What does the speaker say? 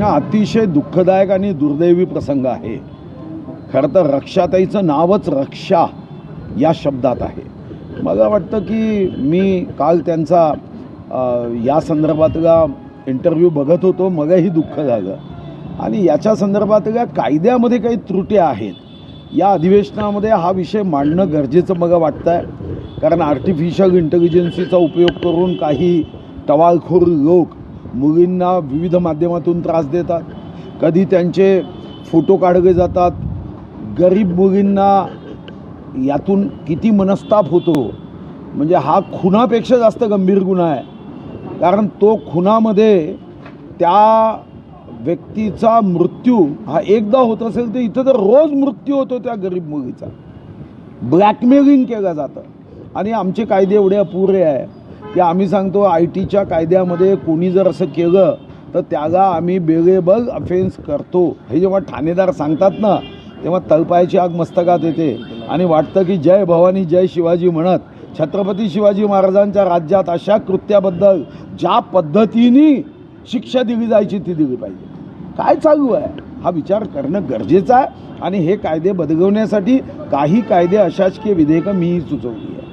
हा अतिशय दुःखदायक आणि दुर्दैवी प्रसंग आहे. खरं तर रक्षाताईचं नावच रक्षा या शब्दात आहे. मला वाटतं की मी काल त्यांचा या संदर्भातला इंटरव्ह्यू बघत होतो मगही दुःख झालं. आणि याच्या संदर्भातल्या कायद्यामध्ये काही त्रुट्या आहेत. या अधिवेशनामध्ये हा विषय मांडणं गरजेचं मला वाटतं आहे कारण आर्टिफिशियल इंटेलिजन्सीचा उपयोग करून काही टवाळखोर लोक मुलींना विविध माध्यमातून त्रास देतात. कधी त्यांचे फोटो काढले जातात. गरीब मुलींना यातून किती मनस्ताप होतो. म्हणजे हा खुनापेक्षा जास्त गंभीर गुन्हा आहे. कारण तो खुनामध्ये त्या व्यक्तीचा मृत्यू हा एकदा होत असेल तर इथं तर रोज मृत्यू होतो त्या गरीब मुलीचा. ब्लॅकमेलिंग केलं जातं. आणि आमचे कायदे एवढे अपुरे आहे की आम्ही सांगतो आय टीच्या कायद्यामध्ये कोणी जर असं केलं तर त्याला आम्ही बेलेबल अफेन्स करतो. हे जेव्हा ठाणेदार सांगतात ना तेव्हा तळपायाची आग मस्तकात येते. आणि वाटतं की जय भवानी जय शिवाजी म्हणत छत्रपती शिवाजी महाराजांच्या राज्यात अशा कृत्याबद्दल ज्या पद्धतीने शिक्षा दिली जायची ती दिली पाहिजे. काय चालू आहे? हा विचार करणं गरजेचं आहे. आणि हे कायदे बदलवण्यासाठी काही कायदे अशासकीय विधेयकं मीही सुचवली आहे